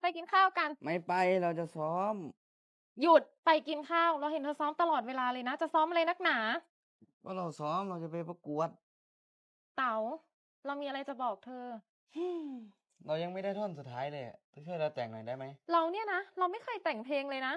ไปกินข้าวกัน ไม่ไปเราจะซ้อม หยุดไปกินข้าว เราเห็นเธอซ้อมตลอดเวลาเลยนะ จะซ้อมอะไรนักหนาว่าเราซ้อมเราจะไปประกวด เต๋า เรามีอะไรจะบอกเธอ เรายังไม่ได้ท่อนสุดท้ายเลยอะเธอช่วยเราแต่งหน่อยได้ไหม เราเนี่ยนะ เราไม่เคยแต่งเพลงเลยนะ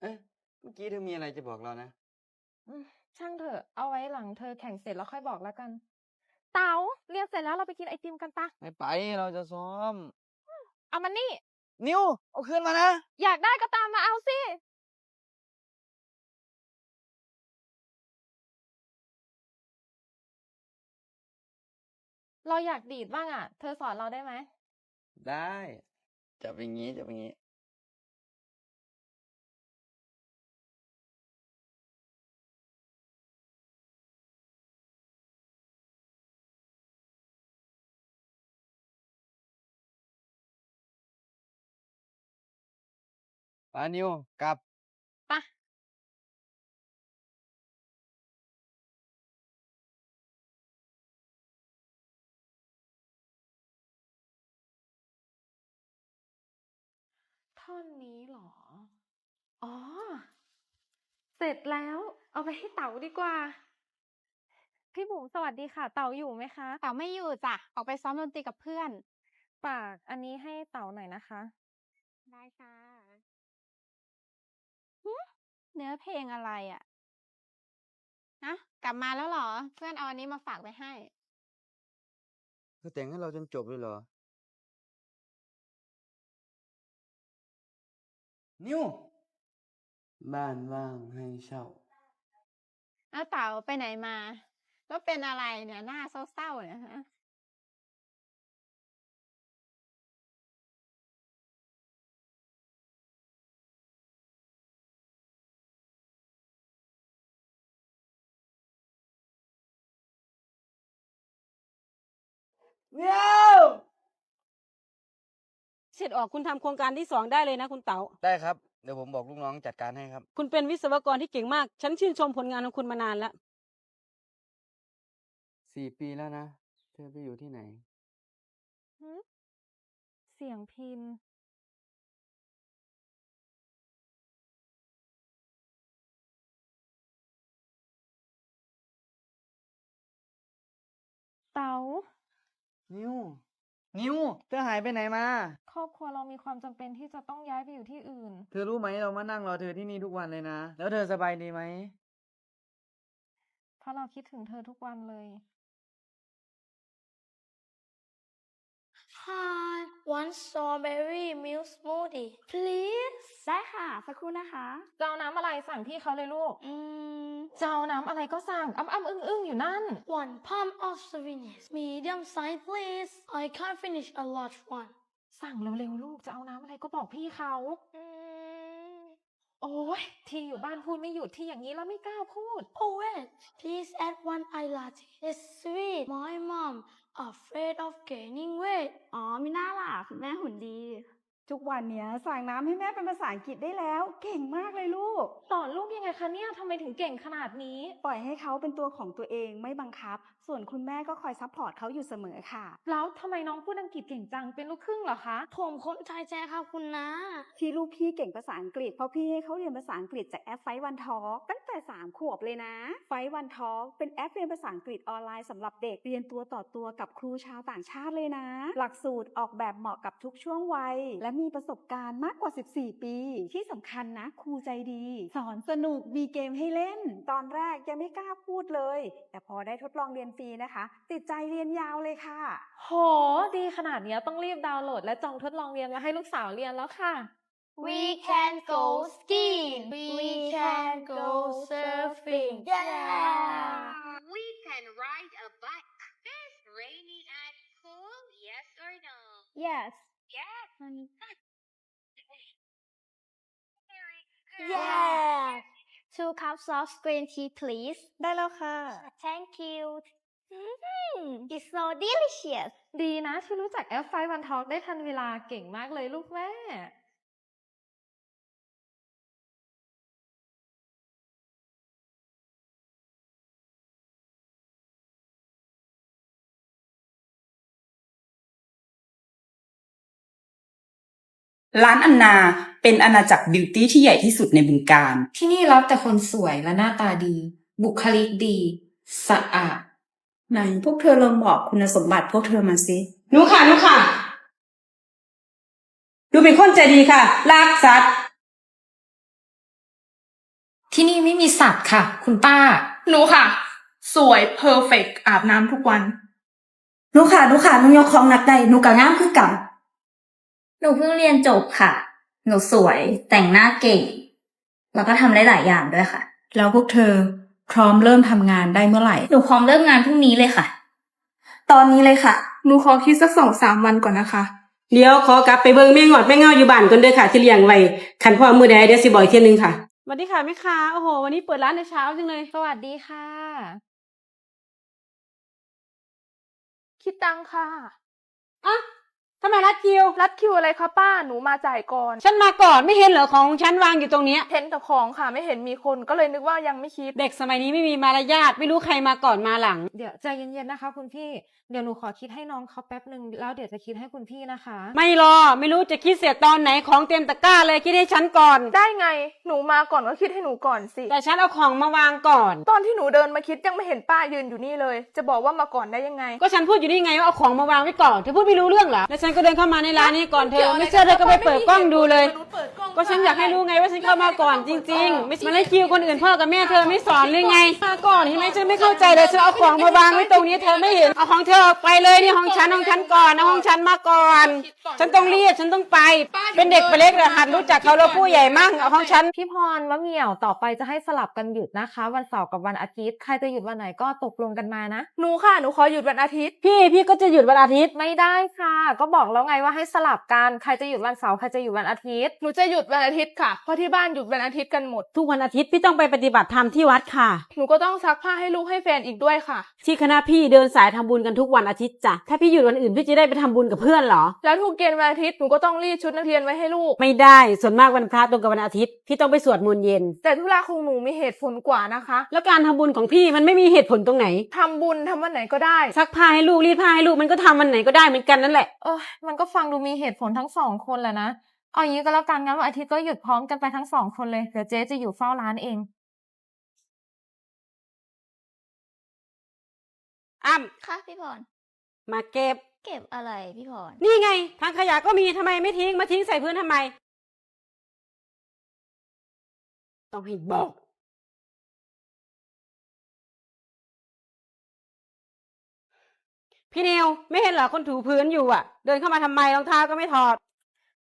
เอ๊ะเมื่อกี้เธอมีอะไรจะบอกเรานะอืมช่างเถอะ เอาไว้หลังเธอแข่งเสร็จแล้วค่อยบอกแล้วกัน เต๋าเรียนเสร็จแล้วเราไปกินไอติมกันปะไม่ไปเราจะซ้อม เอามันนี่ นิวเอาคืนมานะ อยากได้ก็ตามมาเอาสิ เราอยากดีดบ้างอะ เธอสอนเราได้ไหม ได้จับอย่างงี้จับอย่าง ปานิวกลับ ปะท่อนนี้เหรอ อ๋อ เสร็จแล้ว เอาไปให้เต๋าดีกว่า พี่บุ๋มสวัสดีค่ะ เต๋าอยู่ไหมคะเต๋าไม่อยู่จ้ะ ออกไปซ้อมดนตรีกับเพื่อน ฝากอันนี้ให้เต๋าหน่อยนะคะ ได้ค่ะ เนื้อเพลงอะไรอะนะกลับมาแล้วเหรอ เพื่อนเอาอันนี้มาฝากไปให้ เธอแต่งให้เราจนจบเลยเหรอ นิวบ้านว่างให้เช่า เอาเต๋าไปไหนมา แล้วเป็นอะไรเนี่ย หน้าเศร้าๆเนี่ยฮะ นิวเสร็จออกคุณทำโครงการที่สองได้เลยนะคุณเต๋าได้ครับ เดี๋ยวผมบอกลูกน้องจัดการให้ครับ คุณเป็นวิศวกรที่เก่งมาก ฉันชื่นชมผลงานของคุณมานานแล้วสี่ปีแล้วนะ เธอไปอยู่ที่ไหน หืมเสียงพิน เต๋า นิว นิว เธอหายไปไหนมา ครอบครัวเรามีความจำเป็นที่จะต้องย้ายไปอยู่ที่อื่น เธอรู้ไหมเรามานั่งรอเธอที่นี่ทุกวันเลยนะ แล้วเธอสบายดีไหม เพราะเราคิดถึงเธอทุกวันเลย Hi one strawberry milk smoothie please ได้ค่ะ สักครู่นะคะ จะเอาน้ำอะไรสั่งพี่เขาเลยลูก อืม จะเอาน้ำอะไรก็สั่งอ้ำอ้ำอึ้งอึ้งอยู่นั่น one pump of sweetness medium size please I can't finish a large one สั่งเร็วๆลูกจะเอาน้ำอะไรก็บอกพี่เขาอืมโอ้ยที่อยู่บ้านพูดไม่หยุดที่อย่างนี้แล้วไม่กล้าพูด oh wait please add one iced latte it's sweet my mom afraid of gaining weight อ๋อ มีหน้าล่ะคุณแม่หุ่นดี ทุกวันเนี้ยสั่งน้ำให้แม่เป็นภาษาอังกฤษได้แล้ว เก่งมากเลยลูก สอนลูกยังไงคะเนี่ยทำไมถึงเก่งขนาดนี้ ปล่อยให้เขาเป็นตัวของตัวเองไม่บังคับ ส่วนคุณแม่ก็คอยซัพพอร์ตเขาอยู่เสมอค่ะ แล้วทำไมน้องพูดอังกฤษเก่งจังเป็นลูกครึ่งเหรอคะผมคนไทยแท้ครับคุณนะ ที่ลูกพี่เก่งภาษาอังกฤษเพราะพี่ให้เขาเรียนภาษาอังกฤษจากแอปไฟวันทอตั้งแต่ 3 ขวบเลยนะ ไฟวันทอเป็นแอปเรียนภาษาอังกฤษออนไลน์สำหรับเด็กเรียนตัวต่อตัวกับครูชาวต่างชาติเลยนะ หลักสูตรออกแบบเหมาะกับทุกช่วงวัยและมีประสบการณ์มากกว่า 14 ปี ที่สำคัญนะครูใจดี สอนสนุกมีเกมให้เล่น ตอนแรกยังไม่กล้าพูดเลย แต่พอได้ทดลองเรียนฟรีนะคะ ติดใจเรียนยาวเลยค่ะ โห ดีขนาดเนี้ยต้องรีบดาวน์โหลด และจองทดลองเรียนมาให้ลูกสาวเรียนแล้วค่ะ We can go skiing We can go surfing yeah We can ride a bike. Is raining at school? Yes or no? yes Yes. Two cups of green tea please ได้แล้วค่ะ Thank you. Mm, it's so delicious. ดีนะที่รู้จักแอปไฟวันทอ k ได้ทันเวลาเก่งมากเลยลูกแม่ ร้านอันนา เป็นอาณาจักรบิวตี้ที่ใหญ่ที่สุดในบึงการ ที่นี่รับแต่คนสวยและหน้าตาดี บุคลิกดี สะอาดไหนพวกเธอลองบอกคุณสมบัติพวกเธอมาสิหนูค่ะหนูค่ะ ดูเป็นคนใจดีค่ะรักสัตว์ที่นี่ไม่มีสัตว์ค่ะ คุณป้า หนูค่ะ สวยเพอร์เฟกอาบน้ำทุกวัน หนูค่ะหนูค่ะหนูยกของหนักได้หนูกะงามคือกันหนูเพิ่งเรียนจบค่ะ หนูสวย แต่งหน้าเก่ง แล้วก็ทำได้หลายอย่างด้วยค่ะ แล้วพวกเธอพร้อมเริ่มทำงานได้เมื่อไหร่ หนูพร้อมเริ่มงานพรุ่งนี้เลยค่ะ ตอนนี้เลยค่ะ หนูขอคิดสักสองสามวันก่อนนะคะ เดี๋ยวขอกลับไปเบิ่งแม่งอดแม่เงาอยู่บ้านก่อนเด้อค่ะ ที่เลี้ยงไว้ขันพ่อมือใดเดี๋ยวสิบอกอีกเที่ยนึงค่ะสวัสดีค่ะแม่ค้าโอ้โห วันนี้เปิดร้านในเช้าจังเลย สวัสดีค่ะ คิดตังค่ะอะ ทำไมรัดคิว รัดคิวอะไรคะป้า หนูมาจ่ายก่อน ฉันมาก่อนไม่เห็นเหรอของฉันวางอยู่ตรงเนี้ย เห็นแต่ของค่ะไม่เห็นมีคนก็เลยนึกว่ายังไม่คิด เด็กสมัยนี้ไม่มีมารยาทไม่รู้ใครมาก่อนมาหลัง เดี๋ยวใจเย็นๆนะคะ คุณพี่เดี๋ยวหนูขอคิดให้น้องเขาแป๊บหนึ่งแล้วเดี๋ยวจะคิดให้คุณพี่นะคะ ไม่รอไม่รู้จะคิดเสียตอนไหนของเต็มตะกร้าเลยคิดให้ฉันก่อน ได้ไง หนูมาก่อนก็คิดให้หนูก่อนสิ แต่ฉันเอาของมาวางก่อน ตอนที่หนูเดินมาคิดยังไม่เห็นป้ายืนอยู่นี่เลย จะบอกว่ามาก่อนได้ยังไง ก็ฉันพูดอยู่นี่ไงว่าเอาของมาวางไว้ก่อนเธอพูดไม่รู้เรื่องเหรอแล้วฉันก็เดินเข้ามาในร้านนี้ก่อนเธอ ไม่เชื่อเธอก็ไปเปิดกล้องดูเลย ก็ฉันอยากให้รู้ไงว่าฉันเข้ามาก่อนจริงๆไม่มาไล่คิวคนอื่นพ่อกับแม่เธอไม่สอนเลยไงมาก่อนเห็นไหมฉันไม่เข้าใจเลยฉันเอาของมาวางไว้ตรงนี้เธอไม่เห็นเอาของเธอออกไปเลยนี่ห้องฉันห้องฉันก่อนนะห้องฉันมาก่อน ฉันต้องรีบฉันต้องไป เป็นเด็กไปเล็กเหรอหัดรู้จักเขาแล้วผู้ใหญ่มั่งเอาห้องฉันพี่พรมะเหมี่ยวต่อไปจะให้สลับกันหยุดนะคะ วันเสาร์กับวันอาทิตย์ใครจะหยุดวันไหนก็ตกลงกันมานะหนูค่ะหนูขอหยุดวันอาทิตย์ พี่พี่ก็จะหยุดวันอาทิตย์ไม่ได้ค่ะ ก็บอกแล้วไงว่าให้สลับกันใครจะหยุดวันเสาร์ใครจะหยุดวันอาทิตย์หนูจะหยุดวันอาทิตย์ค่ะเพราะที่บ้านหยุดวันอาทิตย์กันหมด ทุกวันอาทิตย์พี่ต้องไปปฏิบัติธรรมที่วัดค่ะ หนูก็ต้องซักผ้าให้ลูกให้แฟนอีกด้วยค่ะ ที่คณะพี่เดินสายทำบุญกันทุกวันอาทิตย์จ้ะถ้าพี่หยุดวันอื่นพี่จะได้ไปทำบุญกับเพื่อนเหรอ แล้วทุกเย็นวันอาทิตย์หนูก็ต้องรีดชุดนักเรียนไว้ให้ลูก ไม่ได้ส่วนมากวันพระตรงกับวันอาทิตย์พี่ต้องไปสวดมนต์เย็น แต่ธุระของหนูมีเหตุผลกว่านะคะ แล้วการทำบุญของพี่มันไม่มีเหตุผลตรงไหนทำบุญทำวันไหนก็ได้ซักผ้าให้ลูกรีดผ้าให้ลูกมันก็ทำวันไหนก็ได้เหมือนกันนั่นแหละเออมันก็ฟังดูมีเหตุผลทั้งสองคนแหละนะ เอาอย่างนี้ก็แล้วกันงั้นวันอาทิตย์ก็หยุดพร้อมกันไปทั้งสองคนเลยเดี๋ยวเจ๊จะอยู่เฝ้าร้านเอง อ้ำค่ะพี่พร มาเก็บ เก็บอะไรพี่พร นี่ไงทางขยะก็มีทำไมไม่ทิ้งมาทิ้งใส่พื้นทำไม ต้องให้บอก พี่นิวไม่เห็นเหรอคนถูพื้นอยู่อะ เดินเข้ามาทำไมรองเท้าก็ไม่ถอด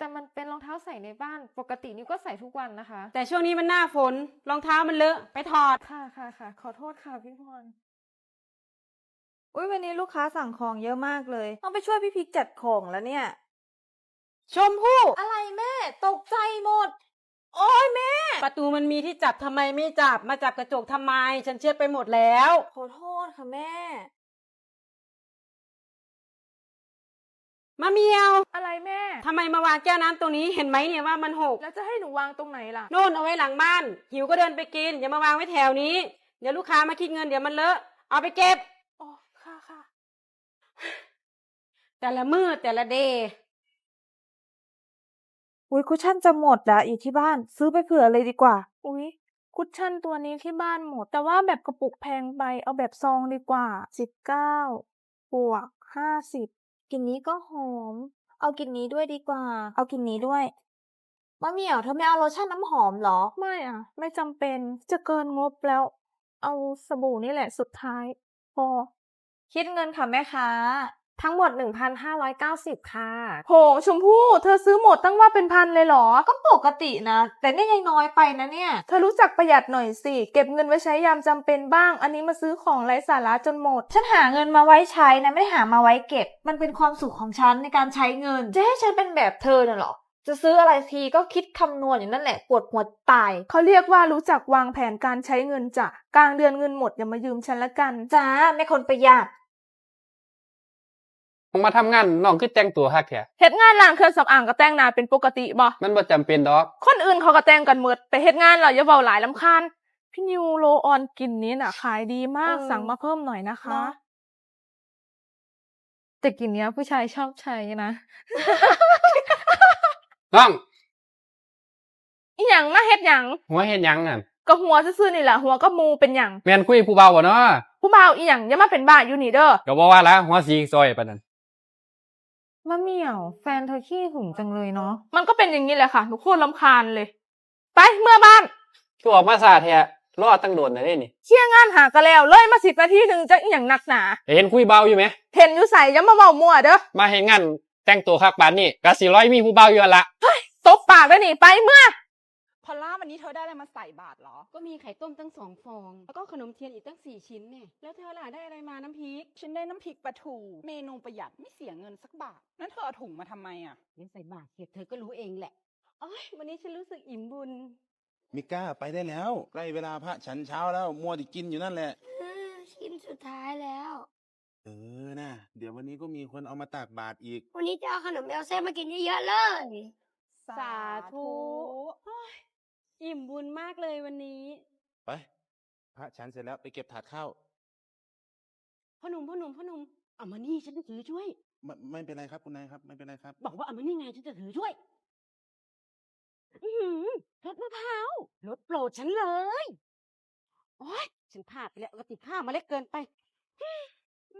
แต่มันเป็นรองเท้าใส่ในบ้านปกตินิวก็ใส่ทุกวันนะคะ แต่ช่วงนี้มันหน้าฝนรองเท้ามันเลอะไปถอด ค่ะค่ะค่ะ ขอโทษค่ะพี่พร อุ้ยวันนี้ลูกค้าสั่งของเยอะมากเลย ต้องไปช่วยพี่พิกจัดของแล้วเนี่ย ชมพู่อะไรแม่ ตกใจหมด โอ้ยแม่ ประตูมันมีที่จับทำไมไม่จับมาจับกระจกทำไม ฉันเช็ดไปหมดแล้ว ขอโทษค่ะแม่ มาเมียวอะไรแม่ ทำไมมาวางแก้วน้ำตรงนี้เห็นไหมเนี่ยว่ามันหกแล้วจะให้หนูวางตรงไหนล่ะ โน่นเอาไว้หลังบ้าน หิวก็เดินไปกิน อย่ามาวางไว้แถวนี้ เดี๋ยวลูกค้ามาคิดเงินเดี๋ยวมันเลอะ เอาไปเก็บ อ๋อ ค่ะค่ะ แต่ละมือแต่ละเดย์อุ้ยคุชชั่นจะหมดละอยู่ที่บ้าน ซื้อไปเผื่อเลยดีกว่า อุ๊ยคุชชั่นตัวนี้ที่บ้านหมด แต่ว่าแบบกระปุกแพงไปเอาแบบซองดีกว่าสิบเก้าบวกห้าสิบ กลิ่นนี้ก็หอม เอากลิ่นนี้ด้วยดีกว่า เอากลิ่นนี้ด้วยมะเหมี่ยวเธอไม่เอาโลชั่นน้ำหอมเหรอ ไม่อะ ไม่จำเป็นจะเกินงบแล้ว เอาสบู่นี่แหละสุดท้าย พอ คิดเงินค่ะแม่ค้า ทั้งหมด 1,590 ค่ะ โห ชมพู่ เธอซื้อหมดตั้งว่าเป็นพันเลยเหรอ ก็ปกตินะ แต่นี่ยังน้อยไปนะเนี่ย เธอรู้จักประหยัดหน่อยสิ เก็บเงินไว้ใช้ยามจำเป็นบ้าง อันนี้มาซื้อของไร้สาระจนหมด ฉันหาเงินมาไว้ใช้นะไม่ได้หามาไว้เก็บ มันเป็นความสุขของฉันในการใช้เงิน จะให้ฉันเป็นแบบเธอน่ะเหรอจะซื้ออะไรทีก็คิดคำนวณอย่างนั้นแหละปวดหัวตาย เขาเรียกว่ารู้จักวางแผนการใช้เงินจ้ะกลางเดือนเงินหมดอย่ามายืมฉันละกัน จ้าไม่คนประหยัด ผมมาทำงานน้องคือแต่งตัวฮักแท้เฮ็ดงานล้างเครื่องสำอางก็แต่งหน้าเป็นปกติบ่มันบ่จำเป็นดอก คนอื่นเขาก็แต่งกันหมดไปเฮ็ดงานเราอย่าเว้าหลายลำคาญพี่นิวโรออนกลินนี้น่ะขายดีมากเออสั่งมาเพิ่มหน่อยนะคะ เนาะแต่กลิ่นเนี้ยผู้ชายชอบใช้นะ น้องอีหยังมาเฮ็ดหยังหัวเห็นยังอะก็หัวซื่อๆนี่แหละหัวก็มูเป็นหยังแม่นคุยผู้เบาบ่เนาะผู้บ่าวอีหยังอย่ามาเป็นบ้าอยู่นี่เด้อก็บอกว่าละหัวสีซอยปานนั้น มะเหมี่ยว แฟนเธอขี้หึงจังเลยเนาะ มันก็เป็นอย่างนี้แหละค่ะ หนูโคตรลำคาญเลย ไปเมื่อบ้านคือออกมาซาแท้รอตั้งโดนนะเด้นี่เชี่ยงานหากันแล้ว เลยมาสิบนาทีหนึ่งจะอีหยังหนักหนาเห็นคุยเบาอยู่ไหม เห็นอยู่ใส่อย่ามาเมามั่วเด้อ มาเห็นงานแต่งตัวคักปานนี่ก็สิร้อยมีผู้เบาอยู่หั่นละตบปากด้วยนี่ ไปเมื่อพ อลล่าวันนี้เธอได้อะไรมาใส่บาตรเหรอ ก็มีไข่ต้มตั้งสองฟอง แล้วก็ขนมเทียนอีกตั้งสี่ชิ้นเนี่ย แล้วเธอล่ะได้อะไรมาน้ำพริก ฉันได้น้ำพริกปลาทู เมนูประหยัดไม่เสียเงินสักบาท นั่นเธอเอาถุงมาทำไมอะเลี้ยงใส่บาตรเสร็จเธอก็รู้เองแหละโอ้ยวันนี้ฉันรู้สึกอิ่มบุญ มิก้าไปได้แล้ว ใกล้เวลาพระฉันเช้าแล้วมัวแต่กินอยู่นั่นแหละชิ้นสุดท้ายแล้ว เออนะเดี๋ยววันนี้ก็มีคนเอามาตากบาตรอีก วันนี้จะเอาขนมเอลเซ่มากินเยอะๆเลย สาธุ โอ้ย อิ่มบุญมากเลยวันนี้ไปพระฉันเสร็จแล้วไปเก็บถาดข้าวพ่อหนุ่มพ่อหนุ่มพ่อหนุ่มเอามานี่ฉันจะถือช่วย ไม่ไม่เป็นไรครับคุณนายครับ ไม่เป็นไรครับ บอกว่าเอามานี่ไงฉันจะถือช่วยอือหือรสมะพร้าวรสโปรดฉันเลยโอ๊ยฉันพลาดไปแล้วปกติข้าวมาเล็กเกินไป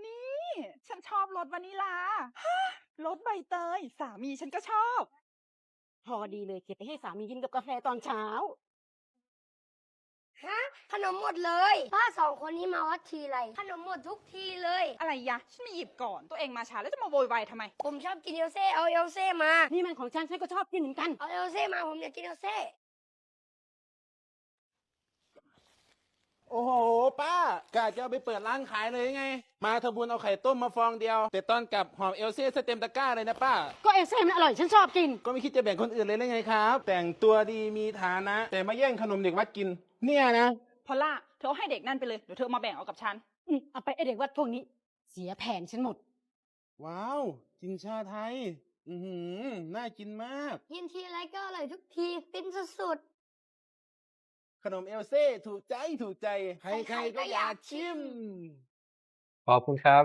นี่ ฉันชอบรสวานิลารสใบเตย สามีฉันก็ชอบพ อดีเลยเก็บไปให้สามีกินกับกาแฟตอนเช้า ฮะขนมหมดเลย ป้าสองคนนี้มาวัดทีไรขนมหมดทุกทีเลย อะไรยะฉันไม่หยิบก่อน ตัวเองมาช้าแล้วจะมาโวยวายทำไม ผมชอบกินเอลเซ่เอาเอลเซ่มา นี่มันของฉันฉันก็ชอบกินเหมือนกัน เอาเอลเซ่มาผมอยากกินเอลเซ่ โอ้โห ป้ากะจะเอาไปเปิดร้านขายเลยไง มาทำบุญเอาไข่ต้มมาฟองเดียว แต่ตอนกลับหอมเอลเซ่สเต็มตะกร้าเลยนะป้า ก็เอลเซ่มันอร่อยฉันชอบกิน ก็ไม่คิดจะแบ่งคนอื่นเลยเลยไงครับ แต่งตัวดีมีฐานะ แต่มาแย่งขนมเด็กวัดกิน เนี่ยนะ พอลล่าเธอเอาให้เด็กนั่นไปเลย เดี๋ยวเธอมาแบ่งเอากับฉัน อืมเอาไปไอเด็กวัดพวกนี้ เสียแผนฉันหมด ว้าวกินชาไทย อือหือน่ากินมาก กินทีไรก็อร่อยทุกที ฟินสุด ขนมเอลเซ่ถูกใจถูกใจ ใครๆก็อยากชิม ขอบคุณครับ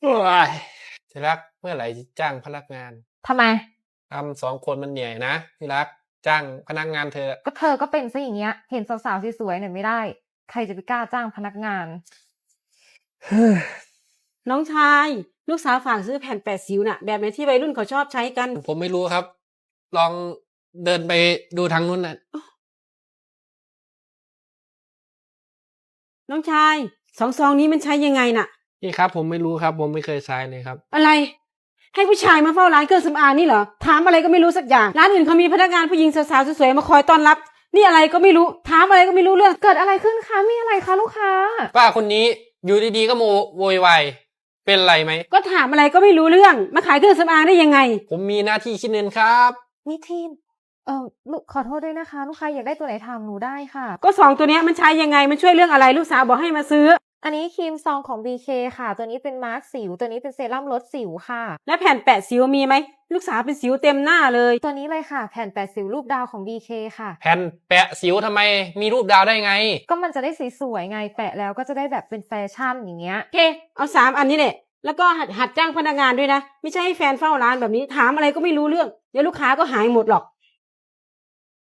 โอ้ยที่รักเมื่อไหร่จะจ้างพนักงานทำไม ทำสองคนมันเหนื่อยนะที่รักจ้างพนักงานเธอะก็เธอก็เป็นซะอย่างเงี้ย เห็นสาวๆสวยๆหน่อยไม่ได้ ใครจะไปกล้าจ้างพนักงาน น้องชาย ลูกสาวฝากซื้อแผ่นแปดสิวน่ะ แบบไหนที่วัยรุ่นเขาชอบใช้กัน ผมไม่รู้ครับ ลองเดินไปดูทางนู้นนะน้องชายสองซองนี้มันใช้ยังไงน่ะพี่ครับ ผมไม่รู้ครับ ผมไม่เคยใช้เลยครับ อะไร ให้ผู้ชายมาเฝ้าร้านเครื่องสำอางนี่เหรอถามอะไรก็ไม่รู้สักอย่างร้านอื่นเขามีพนักงานผู้หญิงสาวๆสวยๆมาคอยต้อนรับ นี่อะไรก็ไม่รู้ถามอะไรก็ไม่รู้เรื่องเกิดอะไรขึ้นคะมีอะไรคะลูกค้า ป้าคนนี้อยู่ดีๆก็โมโวยวายเป็นไรไหมก็ถามอะไรก็ไม่รู้เรื่อง มาขายเครื่องสำอางได้ยังไง ผมมีหน้าที่คิดเงินครับ นิทีนเออลูกขอโทษด้วยนะคะ ลูกค้าอยากได้ตัวไหนถามหนูได้ค่ะ ก็สองตัวเนี้ยมันใช้ยังไง มันช่วยเรื่องอะไรลูกสาวบอกให้มาซื้อ อันนี้ครีมซองของ BK ค่ะ ตัวนี้เป็นมาร์คสิว ตัวนี้เป็นเซรั่มลดสิวค่ะ และแผ่นแปะสิวมีไหมลูกสาวเป็นสิวเต็มหน้าเลย ตัวนี้เลยค่ะ แผ่นแปดสิวรูปดาวของ BK ค่ะ แผ่นแปะสิวทำไมมีรูปดาวได้ไง ก็มันจะได้สวยๆไงแปะแล้วก็จะได้แบบเป็นแฟชั่นอย่างเงี้ย โอเค เอาสามอันนี้แหละ แล้วก็หัดหัดจ้างพนักงานด้วยนะ ไม่ใช่ให้แฟนเฝ้าร้านแบบนี้ถามอะไรก็ไม่รู้เรื่อง เดี๋ยวลูกค้าก็หายหมดหรอก